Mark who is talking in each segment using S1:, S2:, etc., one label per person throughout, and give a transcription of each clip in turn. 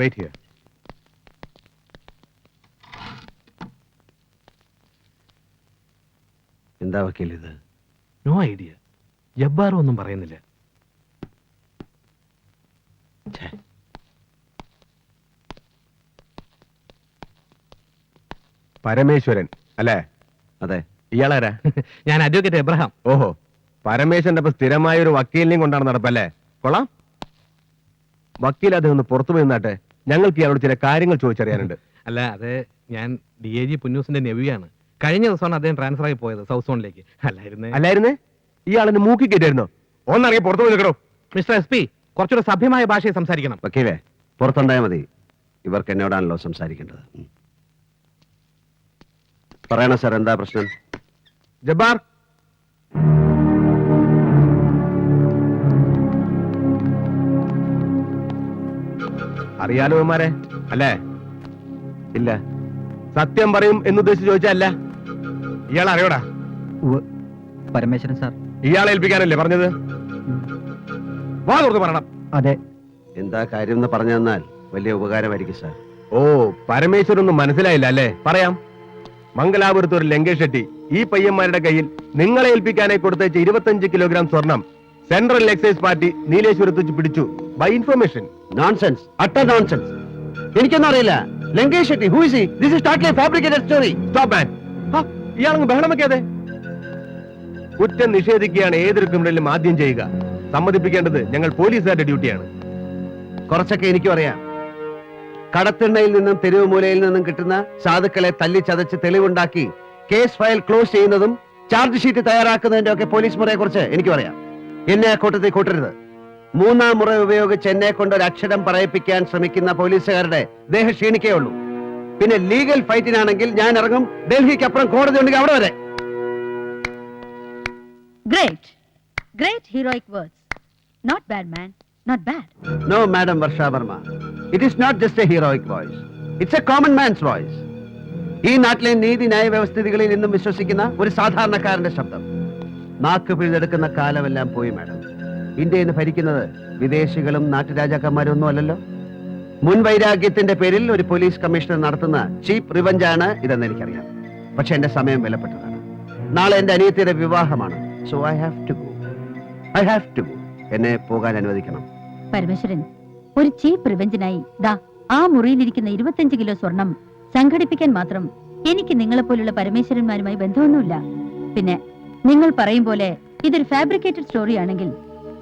S1: Wait here.
S2: എന്താ വക്കീൽ ഇത്?
S3: നോ ഐഡിയ ജബ്ബാർ ഒന്നും പറയുന്നില്ല.
S1: പരമേശ്വരൻ അല്ലേ?
S2: അതെ.
S1: ഇയാളാരാ?
S3: ഞാൻ അഡ്വക്കേറ്റ് എബ്രഹാം.
S1: ഓഹോ. പരമേശ്വരന്റെ ഇപ്പൊ സ്ഥിരമായ ഒരു വക്കീലിനെയും കൊണ്ടാണ് നടപ്പല്ലേ കൊള്ളാം. വക്കീൽ അദ്ദേഹം ഒന്ന് പുറത്തു പോയി നിന്നാട്ടെ. ഞങ്ങൾക്ക് ഇയാളോട് ചില കാര്യങ്ങൾ ചോദിച്ചറിയാനുണ്ട്.
S3: അല്ല അത് ഞാൻ ഡി എ ജി പുന്നൂസിന്റെ നെവിയാണ്. കഴിഞ്ഞ ദിവസമാണ് അദ്ദേഹം ട്രാൻസ്ഫർ ആയി പോയത് സൗത്ത് സോണിലേക്ക് അല്ലായിരുന്നേ?
S1: അല്ലായിരുന്നേ? ഇയാളെന്നെ മൂക്കി കയറ്റായിരുന്നോ? ഒന്നറിയാം പുറത്തു പോയി നിൽക്കണോ
S3: മിസ്റ്റർ എസ് പി കുറച്ചുകൂടെ സഭ്യമായ ഭാഷയിൽ സംസാരിക്കണം.
S2: വക്കീലേ പുറത്തുണ്ടായാൽ മതി. ഇവർക്ക് എന്നോടാണല്ലോ സംസാരിക്കേണ്ടത്. പറയണ സാർ എന്താ പ്രശ്നം?
S1: ജബ്ബാർ അറിയാലോ മാരെ അല്ലേ?
S2: ഇല്ല.
S1: സത്യം പറയും എന്ന് എന്നുദ്ദേശിച്ച് ചോദിച്ചല്ല ഇയാൾ അറിയോടാ?
S4: പരമേശ്വരൻ സാർ.
S1: ഇയാളെ ഏൽപ്പിക്കാനല്ലേ പറഞ്ഞത്? വാ തുറന്ന് പറയണം.
S4: അതെ.
S2: എന്താ കാര്യം എന്ന് പറഞ്ഞു തന്നാൽ വലിയ ഉപകാരമായിരിക്കും സാർ.
S1: ഓ പരമേശ്വരൻ ഒന്നും മനസ്സിലായില്ല അല്ലേ? പറയാം. മംഗലാപുരത്ത് ഒരു ലങ്കേഷ് ഷെട്ടി ഈ പയ്യന്മാരുടെ കയ്യിൽ നിങ്ങളെ ഏൽപ്പിക്കാനായി കൊടുത്തയച്ച ഇരുപത്തഞ്ച് കിലോഗ്രാം സ്വർണം സെൻട്രൽ എക്സൈസ് പാർട്ടി നീലേശ്വരത്ത് വെച്ച് പിടിച്ചു. ബൈ ഇൻഫർമേഷൻ
S2: നോൺസെൻസ് അട്ട നോൺസെൻസ് എനിക്കൊന്നും അറിയില്ല. Lankesh Shetty who is this is totally fabricated story
S1: stop man ഇയാളങ്ങ് ബഹളമൊക്കെ കുറ്റം നിഷേധിക്കുകയാണ് ഏതൊരു ക്രിമിനലും ആദ്യം ചെയ്യുക. സമ്മതിപ്പിക്കേണ്ടത് ഞങ്ങൾ പോലീസുകാരുടെ ഡ്യൂട്ടിയാണ്
S2: കുറച്ചൊക്കെ എനിക്കും അറിയാം. കടത്തിണ്ണയിൽ നിന്നും തെരുവ് മൂലയിൽ നിന്നും കിട്ടുന്ന സാധുക്കളെ തല്ലിച്ചതച്ച് തെളിവുണ്ടാക്കി കേസ് ഫയൽ ക്ലോസ് ചെയ്യുന്നതും ചാർജ് ഷീറ്റ് തയ്യാറാക്കുന്നതിന്റെ ഒക്കെ പോലീസ് മുറയെ കുറിച്ച് എനിക്കും അറിയാം. എന്നെ ആ കൂട്ടത്തിൽ കൂട്ടരുത്. മൂന്നാം മുറ ഉപയോഗിച്ച് എന്നെ കൊണ്ട് ഒരു അക്ഷരം പറയിപ്പിക്കാൻ ശ്രമിക്കുന്ന പോലീസുകാരുടെ ദേഹം ക്ഷീണിക്കേ ഉള്ളൂ പിന്നെ ലീഗൽ ഫൈറ്റിനാണെങ്കിൽ ഞാൻ ഇറങ്ങും ഡൽഹിക്ക് അപ്പുറം കോടതി ഉണ്ടെങ്കിൽ അവിടെ വരെ
S5: Great. Great heroic words. Not bad, man. Not bad.
S2: No madam Varsha Varma it is not just a heroic voice it's a common man's voice ഈ നാട്ടിലെ നീതി ന്യായ വ്യവസ്ഥിതികളിൽ നിന്നും വിശ്വസിക്കുന്ന ഒരു സാധാരണക്കാരന്റെ ശബ്ദം നാക്ക് പിഴുതെടുക്കുന്ന കാലമെല്ലാം പോയി മാഡം ഇന്ത്യ ഇന്ന് ഭരിക്കുന്നത് വിദേശികളും നാട്ടുരാജാക്കന്മാരും ഒന്നും അല്ലല്ലോ മുൻ വൈരാഗ്യത്തിന്റെ പേരിൽ ഒരു പോലീസ് കമ്മീഷണർ നടത്തുന്ന ചീപ്പ് റിവഞ്ച് ആണ് ഇതെന്ന് എനിക്കറിയാം. പക്ഷെ എന്റെ സമയം വിലപ്പെട്ടതാണ്. നാളെ എന്റെ അനിയത്തിയുടെ വിവാഹമാണ്. So I have to go I have to go എന്നെ പോകാൻ അനുവദിക്കണം.
S5: പരമേശ്വരൻ ഒരു ചീപ്പ് റിവഞ്ചിനായി ദാ ആ മുറിയിലിരിക്കുന്ന ഇരുപത്തിയഞ്ച് കിലോ സ്വർണം സംഘടിപ്പിക്കാൻ മാത്രം എനിക്ക് നിങ്ങളെ പോലുള്ള പരമേശ്വരന്മാരുമായി ബന്ധമൊന്നുമില്ല. പിന്നെ നിങ്ങൾ പറയും പോലെ ഇതൊരു ഫാബ്രിക്കേറ്റഡ് സ്റ്റോറി ആണെങ്കിൽ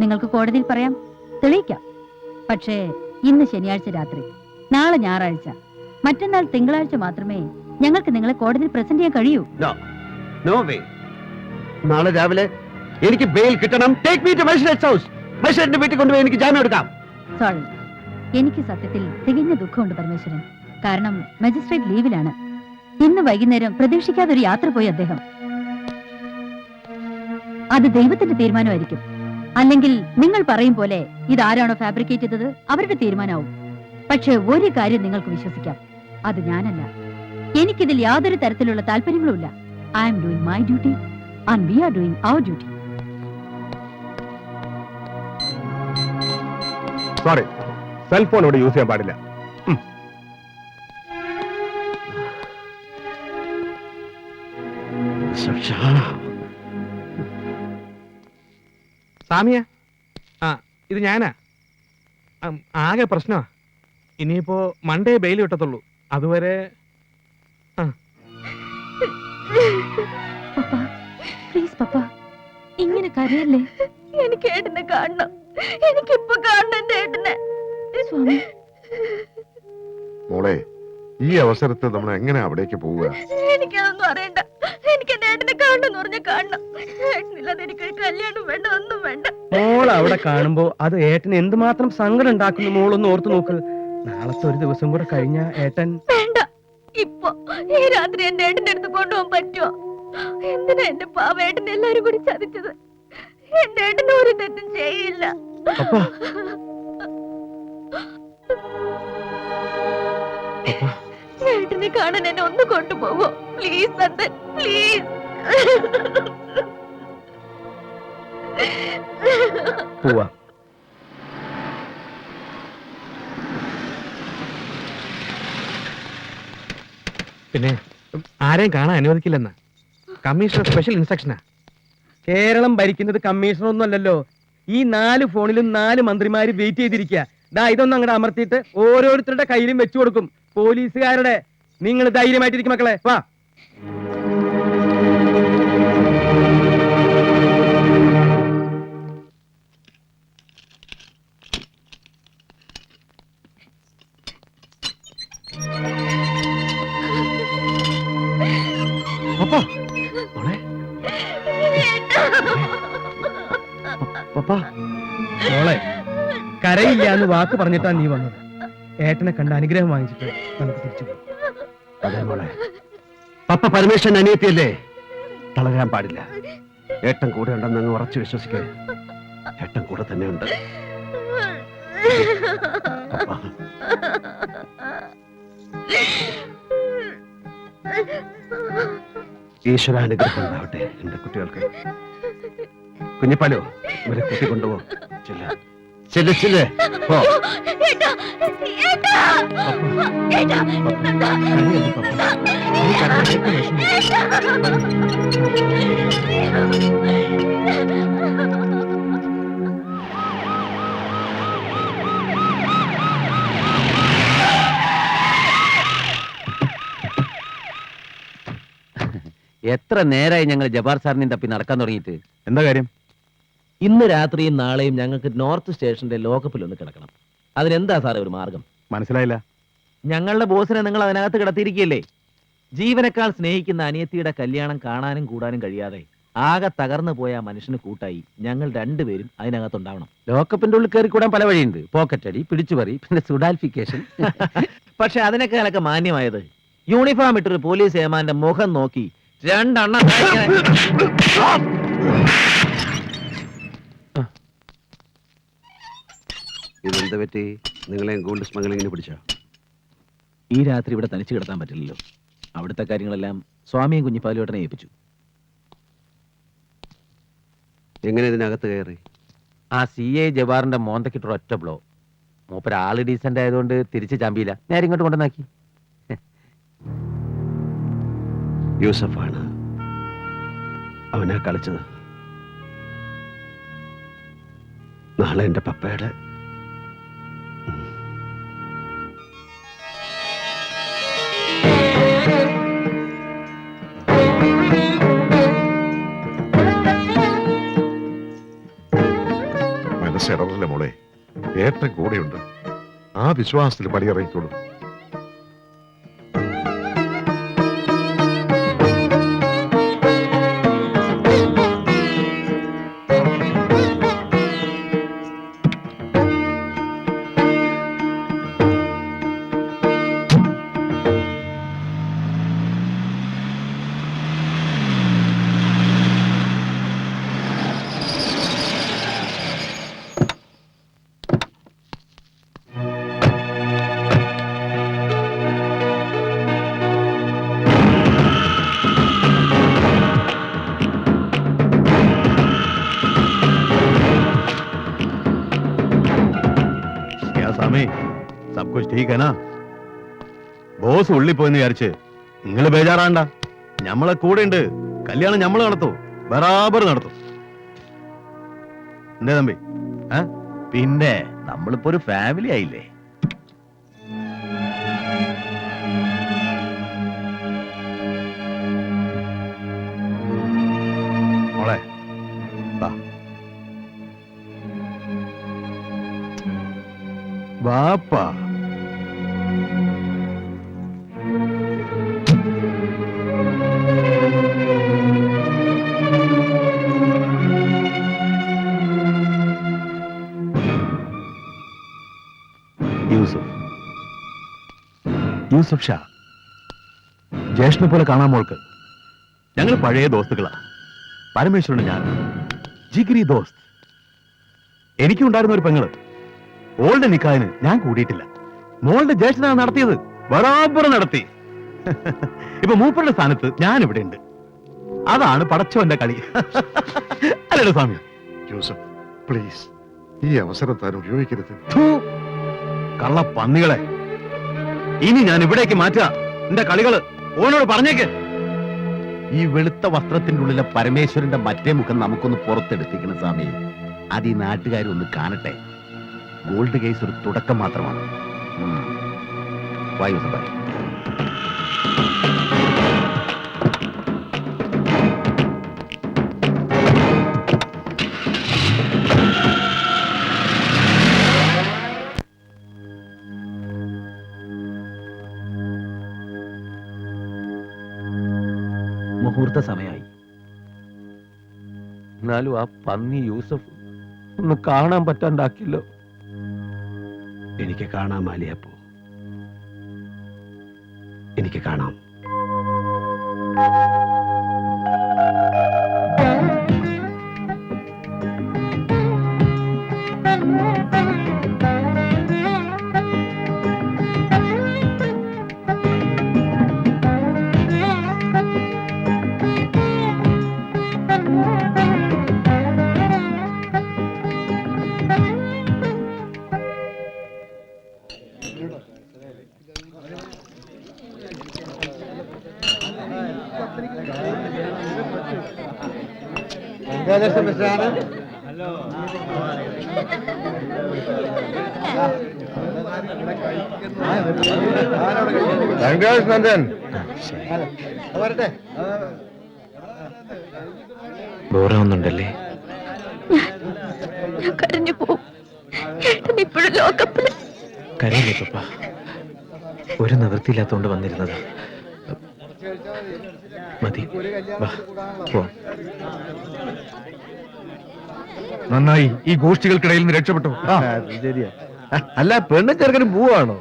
S5: നിങ്ങൾക്ക് കോടതിയിൽ പറയാം. തെളിയിക്കാം. പക്ഷേ ഇന്ന് ശനിയാഴ്ച രാത്രി നാളെ ഞായറാഴ്ച മറ്റന്നാൾ തിങ്കളാഴ്ച മാത്രമേ ഞങ്ങൾക്ക് നിങ്ങളെ കോടതിയിൽ പ്രസന്റ് ചെയ്യാൻ കഴിയൂ.
S2: നാളെ രാവിലെ എനിക്ക് ബെയിൽ കിട്ടണം. Take me to magistrate house മജിസ്ട്രേറ്റിന്റെ വീട്ടിൽ കൊണ്ടുപോയി എനിക്ക് ജാമ്യം എടുക്കാം.
S5: സോറി എനിക്ക് സത്യത്തിൽ തികഞ്ഞ ദുഃഖമുണ്ട് പരമേശ്വരൻ. കാരണം മജിസ്ട്രേറ്റ് ലീവിലാണ്. ഇന്ന് വൈകുന്നേരം പ്രതീക്ഷിക്കാതെ ഒരു യാത്ര പോയി അദ്ദേഹം. അത് ദൈവത്തിന്റെ തീരുമാനമായിരിക്കും. അല്ലെങ്കിൽ നിങ്ങൾ പറയും പോലെ ഇത് ആരാണോ ഫാബ്രിക്കേറ്റ് ചെയ്തത്? അവരുടെ തീരുമാനമാവും. പക്ഷെ ഒരു കാര്യം നിങ്ങൾക്ക് വിശ്വസിക്കാം. അത് ഞാനല്ല. എനിക്കിതിൽ യാതൊരു തരത്തിലുള്ള താല്പര്യങ്ങളുമില്ല I am doing my duty and we are doing our duty
S1: sorry cellphone ഇവിടെ യൂസ് ചെയ്യാൻ പാടില്ല. ഉം.
S3: സാമിയ? ആ ഇത് ഞാനാ. ആകെ പ്രശ്നമാ. ഇനിയിപ്പോ മണ്ടേ ബെയിൽ കിട്ടത്തുള്ളൂ. അതുവരെ
S5: പപ്പ പ്ലീസ് പപ്പ ഇങ്ങനെ കരയല്ലേ?
S6: എനിക്ക് ഏട്ടനെ കാണണം. എനിക്കിപ്പൊ കാണണം എന്റെ ഏട്ടനെ.
S5: സ്വാമി.
S7: മോളെ ഈ അവസരത്തെ നമ്മൾ എങ്ങനെ അവിടേക്ക് പോവുക?
S6: എനിക്കതൊന്നും അറിയണ്ട. എന്റെ കാണണം എന്ന് പറഞ്ഞ കാണണം. ഏട്ടനില്ലാതെ എനിക്കൊരു കല്യാണം വേണ്ട ഒന്നും വേണ്ട.
S4: മോൾ അവിടെ കാണുമ്പോ അത് ഏട്ടൻ എന്തുമാത്രം സങ്കടം ഉണ്ടാക്കുന്നു മോളൊന്ന് ഓർത്തു നോക്ക്. നാളത്തെ ഒരു ദിവസം കൂടെ കഴിഞ്ഞ ഏട്ടൻ
S6: വേണ്ട. ഇപ്പൊ ഈ രാത്രി എന്റെ ഏട്ടന്റെ അടുത്ത് കൊണ്ടുപോകാൻ പറ്റുമോ എന്തിനാ എന്റെ പാവ എല്ലാരും കൂടി ചതിച്ചത്? എന്റെ ഏട്ടൻ ഒരു തെറ്റും ചെയ്യില്ല.
S4: പപ്പാ.
S6: ഏട്ടനെ കാണാൻ എന്നെ ഒന്ന് കൊണ്ടുപോകോ പ്ലീസ് പ്ലീസ്
S4: പോവാ.
S3: പിന്നെ ആരെയും കാണാൻ അനുവദിക്കില്ലെന്ന. കമ്മീഷണർ സ്പെഷ്യൽ ഇൻസ്ട്രക്ഷനാ
S4: കേരളം ഭരിക്കുന്നത് കമ്മീഷണർ ഒന്നും അല്ലല്ലോ ഈ നാല് ഫോണിലും നാല് മന്ത്രിമാര് വെയിറ്റ് ചെയ്തിരിക്കുക ദാ ഇതൊന്നും അങ്ങോട്ട് അമർത്തിയിട്ട് ഓരോരുത്തരുടെ കയ്യിലും വെച്ചു കൊടുക്കും. പോലീസുകാരുടെ. നിങ്ങൾ ധൈര്യമായിട്ടിരിക്കും മക്കളെ. വാ. വാക്ക് പറഞ്ഞിട്ടാ നീ വന്നത്. ഏട്ടനെ കണ്ട അനുഗ്രഹം വാങ്ങിച്ചിട്ട് നമുക്ക് തിരിച്ചു
S2: പപ്പ പരമേശ്വരൻ അനിയത്തിയല്ലേ? തളരാൻ പാടില്ല. ഏട്ടൻ കൂടെ ഉണ്ടെന്ന് അങ്ങ് ഉറച്ചു വിശ്വസിക്കേ. ഏട്ടൻ കൂടെ തന്നെ ഉണ്ട്. ഈശ്വരാനുഗ്രഹം ഉണ്ടാവട്ടെ എന്റെ കുട്ടികൾക്ക്. കുഞ്ഞിപ്പാലോ ഇവരെ കൂട്ടി കൊണ്ടുപോ. ചെല്ല. ചെല്ല് ചെല്ല് പോ
S6: ഏട്ടാ ഏട്ടാ ഏട്ടാ
S4: കരയരുത് പപ്പ. നീ കരഞ്ഞിട്ട് വിഷമിക്കും.
S8: എത്ര നേരായി ഞങ്ങൾ ജബാർ സാറിനെ തപ്പി നടക്കാൻ തുടങ്ങിയിട്ട്
S9: എന്താ കാര്യം
S8: ഇന്ന് രാത്രിയും നാളെയും ഞങ്ങൾക്ക് നോർത്ത് സ്റ്റേഷന്റെ ലോക്കപ്പിൽ ഒന്ന് കിടക്കണം. അതിനെന്താ സാറേ ഒരു മാർഗം?
S9: മനസ്സിലായില്ല.
S8: ഞങ്ങളുടെ ബോസിനെ നിങ്ങൾ അതിനകത്ത് കിടത്തിയിരിക്കുകയല്ലേ? ജീവനേക്കാൾ സ്നേഹിക്കുന്ന അനിയത്തിയുടെ കല്യാണം കാണാനും കൂടാനും കഴിയാതെ ആകെ തകർന്നു പോയ ആ മനുഷ്യന് കൂട്ടായി ഞങ്ങൾ രണ്ടുപേരും അതിനകത്തുണ്ടാവണം. ലോക്കപ്പിന്റെ ഉള്ളിൽ കയറി കൂടാൻ പല വഴിയുണ്ട്. പോക്കറ്റ് അടി പിടിച്ചുപറി പിന്നെ സുഡാൽഫിക്കേഷൻ. പക്ഷെ അതിനേക്കാളൊക്കെ മാന്യമായത് യൂണിഫോം ഇട്ടൊരു പോലീസ് ഏമാന്റെ മുഖം നോക്കി രണ്ടെണ്ണം
S2: ഇതെന്ത് പറ്റി? നിങ്ങളെ ഗോൾഡ് സ്മഗ്ലിങ്ങിന് പിടിച്ചോ?
S8: ഈ രാത്രി ഇവിടെ തനിച്ച് കിടത്താൻ പറ്റില്ലല്ലോ. അവിടുത്തെ കാര്യങ്ങളെല്ലാം സ്വാമിയും കുഞ്ഞിപ്പാലുവേട്ടനെ ഏൽപ്പിച്ചു.
S2: എങ്ങനെ ഇതിനകത്ത് കയറി?
S8: ആ സി എ ജവാറിന്റെ മോന്തക്കിട്ടൊരു ഒറ്റ ബ്ലോ. മൂപ്പര് ആൾ ഡീസന്റ് ആയതുകൊണ്ട് തിരിച്ച് ചാമ്പിയില്ല നേരെ ഇങ്ങോട്ട് കൊണ്ടുവന്നാക്കി
S2: യൂസഫാണ് അവനാ കളിച്ചത്. നാളെ എന്റെ പപ്പയുടെ
S7: വിശ്വാസത്തിൽ പടിയിറങ്ങിക്കോളൂ.
S9: ഇരിക്കാനാ ബോസ് ഉള്ളി പോയെന്ന് വിചാരിച്ച് നിങ്ങൾ ബേജാറാണ്ട. ഞമ്മളെ കൂടെ ഉണ്ട് കല്യാണം ഞമ്മൾ നടത്തും. ബരാബർ നടത്തും. എന്തേ തമ്പി?
S10: പിന്നെ നമ്മളിപ്പോ ഒരു ഫാമിലി ആയില്ലേ?
S9: യൂസുഫ് ഷാ ജ്യേഷ്ഠനെ പോലെ കാണാൻ മോൾക്ക്. ഞങ്ങൾ പഴയ ദോസ്തുക്കളാ പരമേശ്വരന് ഞാൻ. ജിഗിരി ദോസ്ത്. എനിക്കുണ്ടായിരുന്ന ഒരു പെങ്ങൾ. ഓളുടെ നിക്കാതിന് ഞാൻ കൂടിയിട്ടില്ല. മോളുടെ ജ്യേഷ്ഠനാണ് നടത്തിയത്. ബറാബർ നടത്തി. ഇപ്പൊ മൂപ്പറുടെ സ്ഥാനത്ത് ഞാൻ ഇവിടെ ഉണ്ട് അതാണ് പടച്ചവന്റെ കളി. അല്ലല്ലോ സ്വാമി.
S7: യൂസഫ് പ്ലീസ് ഈ അവസരം താൻ ഉപയോഗിക്കരുത്.
S9: കള്ള പന്നികളെ. ഇനി ഞാൻ ഇവിടേക്ക് മാറ്റുക. എന്റെ കളികൾ
S11: ഓനോട് പറഞ്ഞേക്ക്. ഈ വെളുത്ത വസ്ത്രത്തിന്റെ ഉള്ളിലെ പരമേശ്വരന്റെ മറ്റേ മുഖം നമുക്കൊന്ന് പുറത്തെടുത്തിക്കണം സ്വാമി. അത് ഈ നാട്ടുകാരൊന്ന് കാണട്ടെ. ഗോൾഡ് കേസ് ഒരു തുടക്കം മാത്രമാണ്. വായു സഭായി
S8: മുഹൂർത്ത സമയമായി.
S1: എന്നാലും ആ പന്നി യൂസഫ് ഒന്ന് കാണാൻ പറ്റാണ്ടാക്കില്ലോ.
S2: എനിക്ക് കാണാം മാലിയപ്പോ. എനിക്ക് കാണാം.
S1: നന്ദൻ
S3: ബോറാവുന്നുണ്ടല്ലേ?
S6: ഞാൻ കരഞ്ഞു പോകും. ഇപ്പോഴും ലോകപ്പിൽ.
S3: കരയില്ലേ പപ്പ? ഒരു നിവൃത്തിയില്ലാത്തോണ്ട് വന്നിരുന്നത്. മതി.
S1: നന്നായി. ഈ ഗോഷ്ഠികൾക്കിടയിൽ നിന്ന് രക്ഷപ്പെട്ടു.
S2: ശരിയാ. അല്ല പെണ്ണും ചെറുക്കനും പോവാണോ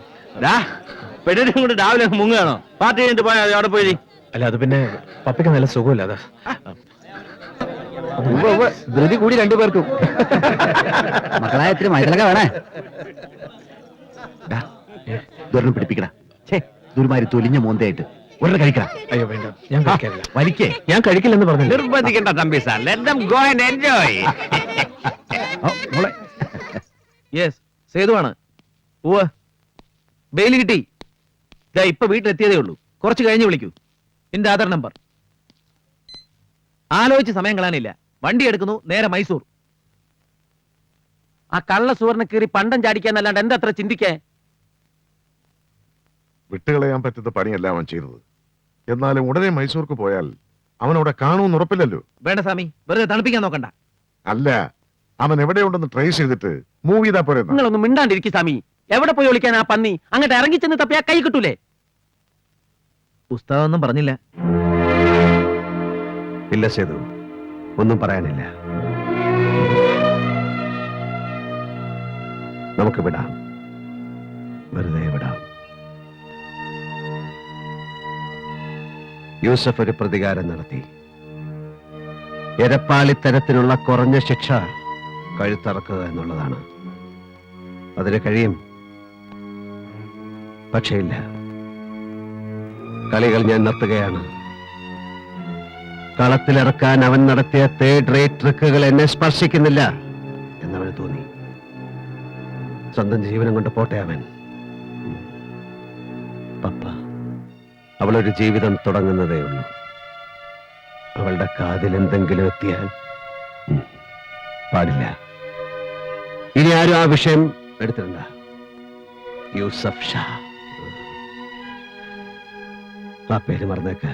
S8: പെണ്ണിനെ കൊണ്ട് രാവിലെ മുങ്ങുകയാണോ? പാർട്ടി കഴിഞ്ഞിട്ട് പോയാ അവിടെ പോയി.
S3: അല്ല അത് പിന്നെ പപ്പയ്ക്ക് നല്ല സുഖമില്ല അതാ.
S2: ധൃതി കൂടി രണ്ടുപേർക്കും മക്കളായ ഇത്തിരി മൈതലക വേണേ.
S11: ദുരണം പിടിപ്പിക്കട. ഛേ ദുരുമാരി തൊലിഞ്ഞ മോന്തയായിട്ട്. ഒരെണ്ണം കഴിക്കട
S3: അയ്യോ വേണ്ട. ഞാൻ കഴിക്കാറില്ല.
S11: വലിക്കേ.
S3: ഞാൻ കഴിക്കില്ലെന്ന് പറഞ്ഞില്ല?
S11: നിർബന്ധിക്കണ്ട Thampi sir. Let them go and enjoy
S8: yes സേതുവാണ്. ഉവ്വ്. ബെയിൽ കിട്ടി. ദാ ഇപ്പൊ വീട്ടിലെത്തിയതേ ഉള്ളൂ. കുറച്ച് കഴിഞ്ഞ് വിളിക്കൂ. എന്റെ ആധാർ നമ്പർ. ആലോചിച്ച് സമയം കളയാനില്ല. വണ്ടി എടുക്കുന്നു നേരെ മൈസൂർ. ആ കള്ള സുവർണ കീറി പണ്ടം ചാടിക്കാന്നല്ലാണ്ട് എന്താ അത്ര ചിന്തിക്കേ
S7: വിട്ടുകളയാൻ പറ്റുന്ന പണിയല്ല അവൻ ചെയ്തത്. എന്നാലും ഉടനെ മൈസൂർക്ക് പോയാൽ അവൻ അവിടെ കാണുമെന്ന് ഉറപ്പില്ലല്ലോ.
S8: വേണ്ട സ്വാമി വെറുതെ തണുപ്പിക്കാൻ നോക്കണ്ട.
S7: അല്ല അവൻ എവിടെയുണ്ടെന്ന് ട്രേസ് ചെയ്തിട്ട് മൂവ് ചെയ്താ പോരെ എന്നാ.
S8: നിങ്ങളൊന്നും മിണ്ടാണ്ടിരിക്കും സ്വാമി. എവിടെ പോയി ഒളിക്കാൻ ആ പന്നി? അങ്ങോട്ട് ഇറങ്ങി ചെന്ന് തപ്പിയാ കൈ കിട്ടൂലേ? പുസ്തകമൊന്നും പറഞ്ഞില്ല.
S2: ഇല്ല സേതു. ഒന്നും പറയാനില്ല. നമുക്ക് വിടാം. വെറുതെ യൂസഫ് ഒരു പ്രതികാരം നടത്തി. എരപ്പാളിത്തരത്തിനുള്ള കുറഞ്ഞ ശിക്ഷ കഴുത്തറക്കുക എന്നുള്ളതാണ്. അതിന് കഴിയും. പക്ഷേ ഇല്ല. കളികൾ ഞാൻ നിർത്തുകയാണ്. കളത്തിലിറക്കാൻ അവൻ നടത്തിയ തേർഡ് റേറ്റ് ട്രിക്കുകൾ എന്നെ സ്പർശിക്കുന്നില്ല എന്നവന് തോന്നി. സ്വന്തം ജീവനം കൊണ്ട് പോട്ടെ അവൻ. പപ്പ. അവളൊരു ജീവിതം തുടങ്ങുന്നതേ ഉള്ളൂ. അവളുടെ കാതിൽ എന്തെങ്കിലും എത്തിയാൽ പാടില്ല. ഇനി ആരും ആ വിഷയം എടുത്തിട്ടുണ്ട യൂസഫ് ഷാ. ആ പേര് മറന്നേക്ക്.